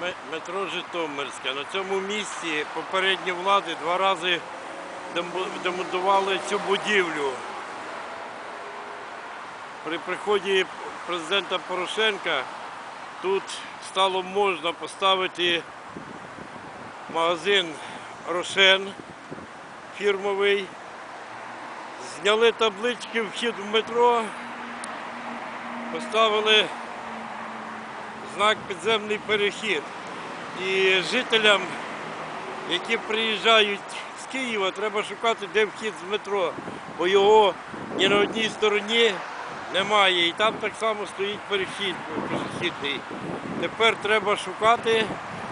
Ме- Метро Житомирське. На цьому місці попередні влади два рази демонтували цю будівлю. При приході президента Порошенка тут стало можна поставити магазин Рошен фірмовий. Зняли таблички вхід в метро, поставили знак підземний перехід. І жителям, які приїжджають з Києва, треба шукати, де вхід з метро, бо його ні на одній стороні немає. І там так само стоїть перехід пішохідний. Тепер треба шукати,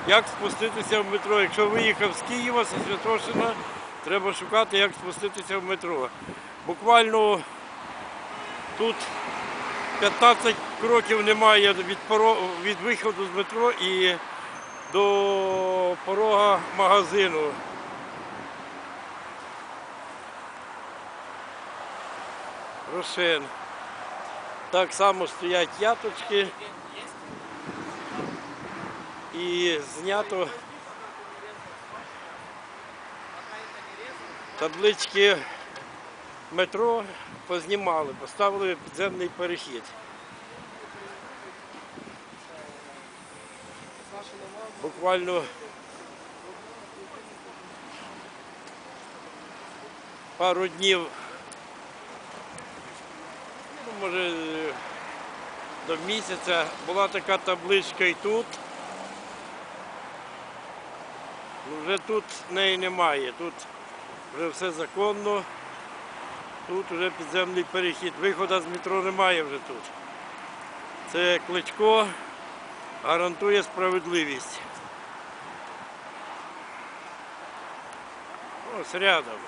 як спуститися в метро. Якщо виїхав з Києва, зі Святошина, треба шукати, як спуститися в метро. Буквально тут 15 кроків немає від, поро- від виходу з метро і до порога магазину. Рошен. Так само стоять яточки. І знято таблички метро познімали, поставили підземний перехід. Буквально пару днів, ну, може, до місяця була така табличка і тут. Вже тут неї немає. Тут вже все законно. Тут вже підземний перехід. Виходу з метро немає вже тут. Це кличко гарантує справедливість. Ось рядом.